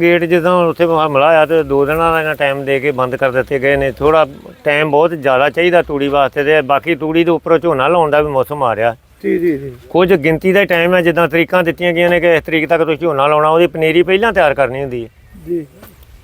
Gate ਜਦੋਂ ਉੱਥੇ ਹਮਲਾ ਆਇਆ ਤੇ ਦੋ ਦਿਨਾਂ ਦਾ ਟਾਈਮ ਦੇ ਕੇ ਬੰਦ ਕਰ ਦਿੱਤੇ ਗਏ ਨੇ। ਥੋੜਾ ਟਾਈਮ ਬਹੁਤ ਜ਼ਿਆਦਾ ਚਾਹੀਦਾ ਤੂੜੀ ਵਾਸਤੇ ਤੇ ਬਾਕੀ ਤੂੜੀ ਦੇ ਉੱਪਰੋਂ ਝੋਨਾ ਲਾਉਣ ਦਾ ਵੀ ਮੌਸਮ ਆ ਰਿਹਾ। ਜੀ ਜੀ ਜੀ। ਕੁਝ ਗਿਣਤੀ ਦਾ ਟਾਈਮ ਹੈ ਜਿੱਦਾਂ ਤਰੀਕਾਂ ਦਿੱਤੀਆਂ ਗਈਆਂ ਨੇ ਕਿ ਇਸ ਤਰੀਕ ਤੱਕ ਤੁਸੀਂ ਝੋਨਾ ਲਾਉਣਾ ਉਹਦੀ ਪਨੀਰੀ ਪਹਿਲਾਂ ਤਿਆਰ ਕਰਨੀ ਹੁੰਦੀ ਹੈ। ਜੀ।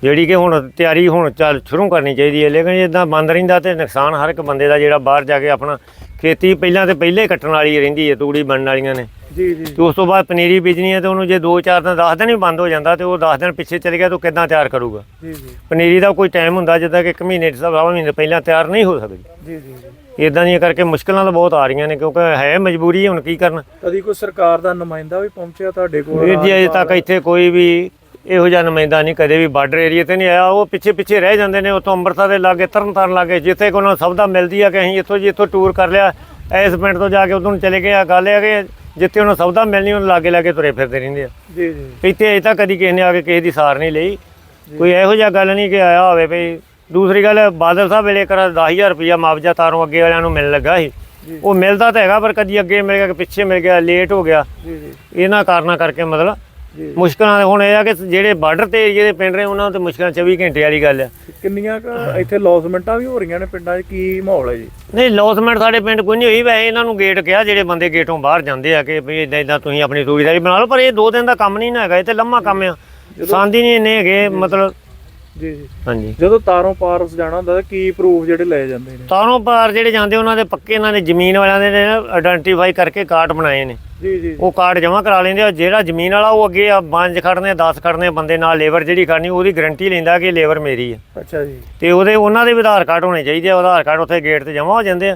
ਜਿਹੜੀ ਕਿ ਹੁਣ ਤਿਆਰੀ ਹੁਣ ਚੱਲ ਸ਼ੁਰੂ ਕਰਨੀ ਚਾਹੀਦੀ ਹੈ ਲੇਕਿਨ ਜਿੱਦਾਂ ਬੰਦ ਰਹਿੰਦਾ ਤੇ ਨੁਕਸਾਨ ਹਰ ਇੱਕ ਬੰਦੇ ਦਾ ਜਿਹੜਾ ਬਾਹਰ ਜਾ ਕੇ ਆਪਣਾ ਖੇਤੀ ਪਹਿਲਾਂ ਤੇ ਪਹਿਲੇ ਕੱਟਣ ਵਾਲੀ ਰਹਿੰਦੀ ਹੈ ਤੂੜੀ ਬਣਨ ਵਾਲੀਆਂ ਨੇ। ਜੀ ਜੀ। ਤੇ ਉਸ ਤੋਂ ਬਾਅਦ ਪਨੀਰੀ ਬੀਜਣੀ ਹੈ ਤੇ ਉਹਨੂੰ ਜੇ 2-4 ਦਿਨ 10 ਦਿਨ ਵੀ ਬੰਦ ਹੋ ਜਾਂਦਾ ਤੇ ਉਹ 10 ਦਿਨ ਪਿੱਛੇ ਚਲੇ ਗਿਆ ਤਾਂ ਕਿੱਦਾਂ ਤਿਆਰ ਕਰੂਗਾ? ਜੀ ਜੀ। ਪਨੀਰੀ ਦਾ ਕੋਈ ਟਾਈਮ ਹੁੰਦਾ ਜਿੱਦਾਂ ਕਿ ਇੱਕ ਮਹੀਨੇ ਤੋਂ ਸਵਾ ਮਹੀਨੇ ਪਹਿਲਾਂ ਤਿਆਰ ਨਹੀਂ ਹੋ ਸਕਦੀ। ਜੀ ਜੀ ਇਦਾਂ ਦੀਆਂ ਕਰਕੇ ਮੁਸ਼ਕਲਾਂ ਤਾਂ ਬਹੁਤ ਆ ਰਹੀਆਂ ਨੇ ਕਿਉਂਕਿ ਹੈ ਮਜਬੂਰੀ ਹੁਣ ਕੀ ਕਰਨ? ਕਦੀ ਕੋਈ ਸਰਕਾਰ ਦਾ ਨੁਮਾਇੰਦਾ ਵੀ ਪਹੁੰਚਿਆ ਤੁਹਾਡੇ ਕੋਲ? ਵੀਰ ਜੀ ਅਜੇ ਤੱਕ ਇੱਥੇ ਕੋਈ ਵੀ ਇਹੋ ਜਿਹਾ ਨੁਮਾਇੰਦਾ ਨਹੀਂ ਕਦੇ ਵੀ ਬਾਰਡਰ ਏਰੀਆ ਤੇ ਨਹੀਂ ਆਇਆ। ਉਹ ਪਿੱਛੇ ਪਿੱਛੇ ਰਹਿ ਜਾਂਦੇ ਨੇ ਉਤੋਂ ਅੰਮ੍ਰਿਤਸਰ ਦੇ ਲਾਗੇ ਤਰਨਤਾਰਨ ਲਾਗੇ ਜਿੱਥੇ ਕੋਈ ਉਹਨਾਂ ਨੂੰ ਸਬਦਾ ਮਿਲਦੀ ਆ ਕਿ ਅਸੀਂ ਇੱਥੋਂ ਜੀ ਇੱਥੋਂ ਟੂਰ ਕਰ ਲਿਆ। ਇਸ ਪਿੰਡ ਤੋਂ ਜਾ ਕੇ ਉਦੋਂ ਚਲੇ ਗਏ ਆ। ਗੱਲ ਆ ਕਿ ਜਿੱਥੇ ਉਹਨਾਂ ਸਬਦਾ ਮਿਲਣੀ ਉਹਨਾਂ ਲਾਗੇ ਲਾਗੇ ਤੁਰੇ ਫਿਰਦੇ ਰਹਿੰਦੇ ਆ। ਜੀ ਜੀ। ਇੱਥੇ ਅਜੇ ਤੱਕ ਕਦੀ ਕਿਸੇ ਨੇ ਆ ਕੇ ਕਿਸੇ ਦੀ ਸਾਰ ਨਹੀਂ ਲਈ। ਕੋਈ ਇਹੋ ਜਿਹਾ ਗੱਲ ਨਹੀਂ ਕਿ ਆਇਆ ਹੋਵੇ ਵੀ ਦੂਸਰੀ ਗੱਲ ਬਾਦਲ ਸਾਹਿਬ ਵੇਲੇ ਕਰ 10000 ਰੁਪਇਆ ਮੁਆਵਜ਼ਾ ਤਾਰੋਂ ਅੱਗੇ ਵਾਲਿਆਂ ਨੂੰ ਮਿਲਣ ਲੱਗਾ ਸੀ। ਉਹ ਮਿਲਦਾ ਤਾਂ ਹੈਗਾ ਪਰ ਕਦੀ ਅੱਗੇ ਮਿਲ ਗਿਆ ਕਿ ਪਿੱਛੇ ਮਿਲ ਗਿਆ ਲੇਟ ਹੋ ਗਿਆ। ਜੀ ਜੀ। ਇਹਨਾਂ ਕਾਰਨਾਂ ਕਰਕੇ ਮਤਲਬ ਮੁਸ਼ਕਲਾਂ ਹੁਣ ਇਹ ਆ ਕਿ ਜਿਹੜੇ ਬਾਰਡਰ ਤੇ ਏਰੀਏ ਦੇ ਪਿੰਡ ਨੇ ਉਹਨਾਂ ਤੇ ਮੁਸ਼ਕਲਾਂ 24 ਘੰਟੇ ਵਾਲੀ ਗੱਲ ਆ। ਕਿੰਨੀਆਂ ਕੁ ਇੱਥੇ ਲੌਸਮੈਂਟਾਂ ਵੀ ਹੋ ਰਹੀਆਂ ਨੇ ਪਿੰਡਾਂ 'ਚ? ਕੀ ਮਾਹੌਲ ਹੈ ਜੀ? ਨਹੀਂ ਲੌਸਮੈਂਟ ਸਾਡੇ ਪਿੰਡ ਕੋਈ ਨਹੀਂ ਹੋਈ। ਵੈਸੇ ਇਹਨਾਂ ਨੂੰ ਗੇਟ ਕਿਹਾ ਜਿਹੜੇ ਬੰਦੇ ਗੇਟੋਂ ਬਾਹਰ ਜਾਂਦੇ ਆ ਕਿ ਵੀ ਇਦਾਂ ਇਦਾਂ ਤੁਸੀਂ ਆਪਣੀ ਤੂੜੀਦਾਰੀ ਬਣਾ ਲਓ ਪਰ ਇਹ ਦੋ ਦਿਨ ਦਾ ਕੰਮ ਨਹੀਂ ਨਾ ਹੈਗਾ। ਇਹ ਤੇ ਲੰਮਾ ਕੰਮ ਆ। ਸੰਦ ਨਹੀਂ ਇੰਨੇ ਹੈਗੇ ਮਤਲਬ ਜੀ ਜੀ। ਹਾਂਜੀ। ਜਦੋਂ ਤਾਰੋਂ ਪਾਰ ਜਾਣਾ ਹੁੰਦਾ ਤਾਂ ਕੀ ਪ੍ਰੂਫ ਜਿਹੜੇ ਲਏ ਜਾਂਦੇ ਨੇ? ਤਾਰੋਂ ਪਾਰ ਜਿਹੜੇ ਜਾਂਦੇ ਉਹਨਾਂ ਦੇ ਪੱਕੇ ਇਹਨਾਂ ਨੇ ਜ਼ਮੀਨ ਵਾਲਿਆਂ ਦੇ ਨੇ ਆਇਡੈਂਟੀਫਾਈ ਕਰਕੇ ਕਾਰਡ ਬਣਾਏ ਨੇ। ਜੀ ਜੀ ਉਹ ਕਾਰਡ ਜਮ੍ਹਾਂ ਕਰਾ ਲੈਂਦੇ ਆ ਜਿਹੜਾ ਜ਼ਮੀਨ ਵਾਲਾ ਉਹ ਅੱਗੇ ਆ ਪੰਜ ਖੜਨੇ 10 ਖੜਨੇ ਬੰਦੇ ਨਾਲ ਲੇਬਰ ਜਿਹੜੀ ਖੜਨੀ ਉਹਦੀ ਗਾਰੰਟੀ ਲੈਂਦਾ ਕਿ ਲੇਬਰ ਮੇਰੀ ਹੈ ਅੱਛਾ ਜੀ। ਤੇ ਉਹਦੇ ਉਹਨਾਂ ਦੇ ਆਧਾਰ ਕਾਰਡ ਹੋਣੇ ਚਾਹੀਦੇ ਆ ਆਧਾਰ ਕਾਰਡ ਉੱਥੇ ਗੇਟ ਤੇ ਜਮ੍ਹਾਂ ਹੋ ਜਾਂਦੇ ਆ।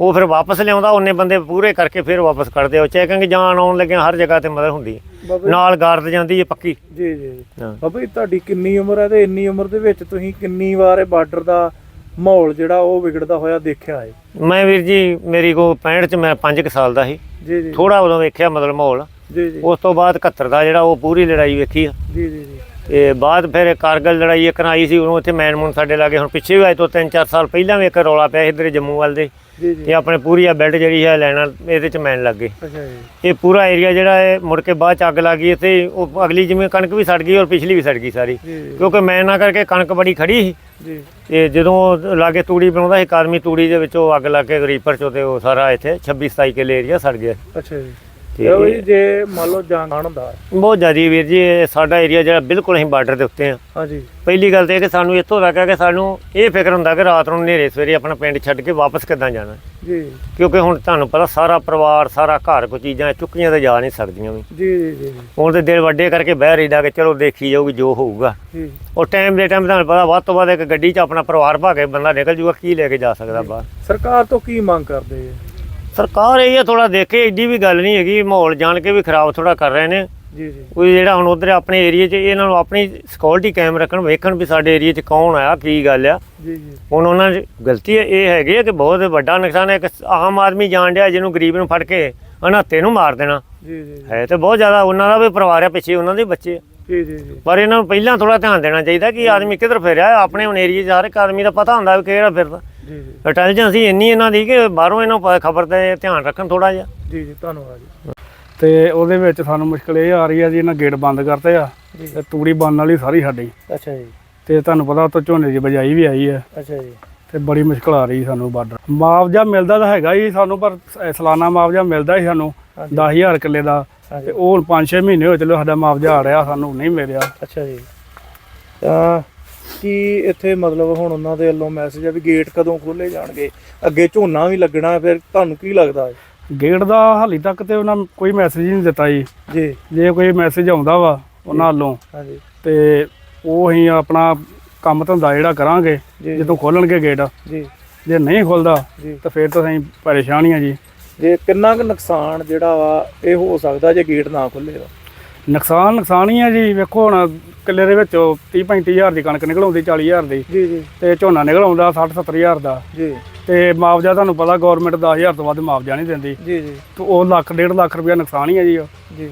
ਉਹ ਫਿਰ ਵਾਪਸ ਲਿਆਉਂਦਾ ਉਹਨੇ ਬੰਦੇ ਪੂਰੇ ਕਰਕੇ ਫਿਰ ਵਾਪਸ ਕੱਢਦੇ ਆ। ਚੈਕਿੰਗ ਜਾਣ ਆਉਣ ਲੱਗਿਆ ਹਰ ਜਗ੍ਹਾ ਤੇ ਮਦਦ ਹੁੰਦੀ ਹੈ ਬਾਬਾ। ਨਾਲ ਗਾਰਡ ਜਾਂਦੀ ਹੈ ਪੱਕੀ। ਜੀ ਜੀ ਹਾਂ। ਬਾਬਾ ਜੀ ਤੁਹਾਡੀ ਕਿੰਨੀ ਉਮਰ ਹੈ ਤੇ ਇੰਨੀ ਉਮਰ ਦੇ ਵਿੱਚ ਤੁਸੀਂ ਕਿੰਨੀ ਵਾਰ ਇਹ ਬਾਰਡਰ ਦਾ ਮਾਹੌਲ ਜਿਹੜਾ ਉਹ ਵਿਗੜਦਾ ਹੋਇਆ ਦੇਖਿਆ ਹੈ? ਮੈਂ ਵੀਰ ਜੀ ਮੇਰੀ ਕੋ 65 ਚ ਮੈਂ 5 ਸਾਲ ਦਾ ਸੀ। ਜੀ ਜੀ। ਥੋੜਾ ਉਦੋਂ ਵੇਖਿਆ ਮਤਲਬ ਮਾਹੌਲ। ਜੀ ਜੀ। ਉਸ ਤੋਂ ਬਾਅਦ 71 ਦਾ ਜਿਹੜਾ ਉਹ ਪੂਰੀ ਲੜਾਈ ਵੇਖੀ ਆ। ਜੀ ਜੀ ਜੀ। ਤੇ ਬਾਅਦ ਫਿਰ ਕਾਰਗਲ ਲੜਾਈ ਇੱਕ ਆਈ ਸੀ ਉਹਨੂੰ ਇੱਥੇ ਮੈਨ ਮੂਨ ਸਾਡੇ ਲਾਗੇ ਹੁਣ ਪਿੱਛੇ ਵੀ ਆਏ ਤੋਂ 3-4 ਸਾਲ ਪਹਿਲਾਂ ਵੀ ਇੱਕ ਰੌਲਾ ਪਿਆ ਇੱਧਰ ਜੰਮੂ ਵੱਲ ਦੇ। ਤੇ ਆਪਣੇ ਪੂਰੀ ਆ ਬੈਲਟ ਜਿਹੜੀ ਹੈ ਲੈਣਾ ਇਹਦੇ ਚ ਮੈਨ ਲੱਗ ਗਏ ਅੱਛਾ ਜੀ। ਇਹ ਪੂਰਾ ਏਰੀਆ ਜਿਹੜਾ ਹੈ ਮੁੜ ਕੇ ਬਾਅਦ ਚ ਅੱਗ ਲੱਗ ਗਈ ਇੱਥੇ ਉਹ ਅਗਲੀ ਜਿਵੇਂ ਕਣਕ ਵੀ ਸੜ ਗਈ ਔਰ ਪਿਛਲੀ ਵੀ ਸੜ ਗਈ ਸਾਰੀ। ਕਿਉਂਕਿ ਮੈਨ ਨਾ ਕਰਕੇ ਕਣਕ ਬੜੀ ਖੜੀ ਸੀ। ਜੀ। ਤੇ ਜਦੋਂ ਲਾਗੇ ਤੂੜੀ ਬਣਾਉਂਦਾ ਸੀ ਕਾਰਮੀ ਤੂੜੀ ਦੇ ਵਿੱਚੋਂ ਅੱਗ ਲੱਗ ਕੇ ਰੀਪਰ ਚੋਂ ਤੇ ਉਹ ਸਾਰਾ ਇੱਥੇ 26 27 ਕਿਲੇ ਏਰੀਆ ਸੜ ਗਿਆ। ਅੱਛਾ ਜੀ। ਤੇ ਤੇ ਉਹ ਜੀ ਜੇ ਮੰਨ ਲਓ ਜਾਨ ਹੁੰਦਾ ਬਹੁਤ ਜ਼ਿਆਦਾ ਵੀਰ ਜੀ ਇਹ ਸਾਡਾ ਏਰੀਆ ਜਿਹੜਾ ਬਿਲਕੁਲ ਅਸੀਂ ਬਾਰਡਰ ਦੇ ਉੱਤੇ ਆ ਹਾਂਜੀ। ਪਹਿਲੀ ਗੱਲ ਤੇ ਇਹ ਕਿ ਸਾਨੂੰ ਇੱਥੋਂ ਤੱਕ ਕਿ ਸਾਨੂੰ ਇਹ ਫਿਕਰ ਹੁੰਦਾ ਕਿ ਰਾਤ ਨੂੰ ਹਨੇਰੇ ਸਵੇਰੇ ਆਪਣਾ ਪਿੰਡ ਛੱਡ ਕੇ ਵਾਪਸ ਕਿੱਦਾਂ ਜਾਣਾ। ਜੀ। ਕਿਉਂਕਿ ਹੁਣ ਤੁਹਾਨੂੰ ਪਤਾ ਸਾਰਾ ਪਰਿਵਾਰ ਸਾਰਾ ਘਰ ਕੋ ਚੀਜ਼ਾਂ ਚੁੱਕੀਆਂ ਤਾਂ ਜਾ ਨਹੀਂ ਸਕਦੀਆਂ ਵੀ। ਜੀ ਜੀ ਜੀ। ਹੁਣ ਤੇ ਦਿਲ ਵੱਡੇ ਕਰਕੇ ਬਹਿ ਰਹੀਦਾ ਕਿ ਚਲੋ ਦੇਖੀ ਜਾਊਗੀ ਜੋ ਹੋਊਗਾ। ਜੀ। ਉਹ ਟਾਈਮ ਦੇ ਟਾਈਮ ਤੁਹਾਨੂੰ ਪਤਾ ਵੱਧ ਤੋਂ ਵੱਧ ਇੱਕ ਗੱਡੀ 'ਚ ਆਪਣਾ ਪਰਿਵਾਰ ਭਾ ਕੇ ਬੰਦਾ ਨਿਕਲ ਜੂਗਾ ਕੀ ਲੈ ਕੇ ਜਾ ਸਕਦਾ ਬਾਹਰ? ਸਰਕਾਰ ਤੋਂ ਕੀ ਮੰਗ ਕਰਦੇ ਹੈ ਸਰਕਾਰ ਇਹ ਥੋੜਾ ਦੇਖੇ ਏਡੀ ਵੀ ਗੱਲ ਨਹੀਂ ਹੈਗੀ ਮਾਹੌਲ ਜਾਣ ਕੇ ਵੀ ਖਰਾਬ ਥੋੜਾ ਕਰ ਰਹੇ ਨੇ। ਜੀ ਜੀ। ਕੋਈ ਜਿਹੜਾ ਹੁਣ ਉਧਰ ਆਪਣੇ ਏਰੀਆ 'ਚ ਇਹਨਾਂ ਨੂੰ ਆਪਣੀ ਸਿਕਿਉਰਿਟੀ ਕਾਇਮ ਰੱਖਣ ਵੇਖਣ ਵੀ ਸਾਡੇ ਏਰੀਆ 'ਚ ਕੌਣ ਆਇਆ ਕੀ ਗੱਲ ਆ। ਜੀ ਜੀ। ਹੁਣ ਉਹਨਾਂ ਦੀ ਗਲਤੀ ਇਹ ਹੈਗੀ ਹੈ ਕਿ ਬਹੁਤ ਵੱਡਾ ਨੁਕਸਾਨ ਹੈ। ਕਿ ਆਮ ਆਦਮੀ ਜਾਣ ਡਿਆ ਜਿਹਨੂੰ ਗਰੀਬ ਨੂੰ ਫੜ ਕੇ ਅਨਾਤੇ ਨੂੰ ਮਾਰ ਦੇਣਾ। ਜੀ ਜੀ ਹੈ ਤੇ ਬਹੁਤ ਜ਼ਿਆਦਾ ਉਹਨਾਂ ਦਾ ਵੀ ਪਰਿਵਾਰ ਆ ਪਿੱਛੇ ਉਹਨਾਂ ਦੇ ਬੱਚੇ ਆ। ਜੀ ਜੀ ਜੀ। ਪਰ ਇਹਨਾਂ ਨੂੰ ਪਹਿਲਾਂ ਥੋੜਾ ਧਿਆਨ ਦੇਣਾ ਚਾਹੀਦਾ ਕਿ ਆਦਮੀ ਕਿੱਧਰ ਫਿਰਿਆ। ਆਪਣੇ ਹੁਣ ਏਰੀਏ 'ਚ ਹਰ ਇੱਕ ਆਦਮੀ ਦਾ ਪਤਾ ਹੁੰਦਾ ਵੀ ਕਿਹੜਾ ਫਿਰਦਾ। ਜੀ ਜੀ। ਇੰਟੈਲੀਜੈਂਸ ਹੀ ਇੰਨੀ ਇਹਨਾਂ ਦੀ ਕਿ ਬਾਹਰੋਂ ਇਹਨਾਂ ਖਬਰ ਤੇ ਧਿਆਨ ਰੱਖਣ ਥੋੜਾ ਜਿਹਾ। ਜੀ ਜੀ ਧੰਨਵਾਦ ਜੀ। ਤੇ ਉਹਦੇ ਵਿੱਚ ਸਾਨੂੰ ਮੁਸ਼ਕਲ ਇਹ ਆ ਰਹੀ ਆ ਜੀ ਇਹਨਾਂ ਗੇਟ ਬੰਦ ਕਰਤੇ ਆ ਤੇ ਤੂੜੀ ਬੰਨ ਵਾਲੀ ਸਾਰੀ ਸਾਡੀ। ਅੱਛਾ ਜੀ। ਤੇ ਤੁਹਾਨੂੰ ਪਤਾ ਉੱਤੋਂ ਝੋਨੇ ਦੀ ਬਜਾਈ ਵੀ ਆਈ ਹੈ ਅੱਛਾ ਜੀ। ਤੇ ਬੜੀ ਮੁਸ਼ਕਲ ਆ ਰਹੀ ਸਾਨੂੰ ਬਾਰਡਰ। ਮੁਆਵਜ਼ਾ ਮਿਲਦਾ ਤਾਂ ਹੈਗਾ ਹੀ ਸਾਨੂੰ ਪਰ ਸਾਲਾਨਾ ਮੁਆਵਜ਼ਾ ਮਿਲਦਾ ਹੀ ਸਾਨੂੰ ਹਾਂਜੀ। 10000 ਕਿੱਲੇ ਦਾ। ਤੇ ਉਹ ਹੁਣ 5-6 ਮਹੀਨੇ ਹੋਏ ਚਲੋ ਸਾਡਾ ਮੁਆਵਜ਼ਾ ਆ ਰਿਹਾ ਸਾਨੂੰ ਨਹੀਂ ਮਿਲ ਰਿਹਾ ਅੱਛਾ ਜੀ। ਤਾਂ ਕੀ ਇੱਥੇ ਮਤਲਬ ਹੁਣ ਉਹਨਾਂ ਦੇ ਵੱਲੋਂ ਮੈਸੇਜ ਆ ਵੀ ਗੇਟ ਕਦੋਂ ਖੋਲੇ ਜਾਣਗੇ। ਅੱਗੇ ਝੋਨਾ ਵੀ ਲੱਗਣਾ ਫਿਰ ਤੁਹਾਨੂੰ ਕੀ ਲੱਗਦਾ ਹੈ ਗੇਟ ਦਾ ਹਾਲੀ ਤੱਕ ਤੇ ਉਹਨਾਂ ਕੋਈ ਮੈਸੇਜ ਨਹੀਂ ਦਿੱਤਾ ਜੀ। ਜੀ। ਜੇ ਕੋਈ ਮੈਸੇਜ ਆਉਂਦਾ ਵਾ ਉਹਨਾਂ ਵੱਲੋਂ ਹਾਂਜੀ। ਤੇ ਉਹ ਅਸੀਂ ਆਪਣਾ ਕੰਮ ਧੰਦਾ ਜਿਹੜਾ ਕਰਾਂਗੇ ਜੀ। ਜਦੋਂ ਖੋਲਣਗੇ ਗੇਟ ਜੀ। ਜੇ ਨਹੀਂ ਖੁੱਲਦਾ ਜੀ। ਤਾਂ ਫਿਰ ਤਾਂ ਅਸੀਂ ਪਰੇਸ਼ਾਨ ਹੀ ਆ ਜੀ। ਜੇ ਕਿੰਨਾ ਕੁ ਨੁਕਸਾਨ ਜਿਹੜਾ ਵਾ ਇਹ ਹੋ ਸਕਦਾ ਜੇ ਗੇਟ ਨਾ ਖੁੱਲੇਗਾ ਨੁਕਸਾਨ ਨੁਕਸਾਨ ਹੀ ਆ ਜੀ। ਵੇਖੋ ਹੁਣ ਕਿੱਲੇ ਦੇ ਵਿੱਚੋਂ 30 35000 ਦੀ ਕਣਕ ਨਿਕਲ ਆਉਂਦੀ 40000 ਦੀ। ਜੀ ਜੀ। ਤੇ ਝੋਨਾ ਨਿਕਲ ਆਉਂਦਾ 60 70000 ਦਾ। ਜੀ। ਤੇ ਮੁਆਵਜ਼ਾ ਤੁਹਾਨੂੰ ਪਤਾ ਗਵਰਨਮੈਂਟ 10000 ਤੋਂ ਵੱਧ ਮੁਆਵਜ਼ਾ ਨਹੀਂ ਦਿੰਦੀ। ਜੀ ਜੀ। ਤੇ ਉਹ ਲੱਖ ਡੇਢ ਲੱਖ ਰੁਪਇਆ ਨੁਕਸਾਨ ਹੀ ਆ ਜੀ ਉਹ। ਜੀ।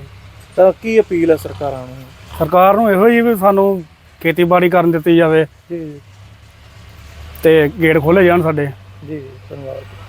ਤਾਂ ਕੀ ਅਪੀਲ ਹੈ ਸਰਕਾਰਾਂ ਨੂੰ? ਸਰਕਾਰ ਨੂੰ ਇਹੋ ਹੀ ਵੀ ਸਾਨੂੰ ਖੇਤੀਬਾੜੀ ਕਰਨ ਦਿੱਤੀ ਜਾਵੇ। ਜੀ। ਜੀ ਤੇ ਗੇਟ ਖੋਲੇ ਜਾਣ ਸਾਡੇ। ਜੀ ਧੰਨਵਾਦ।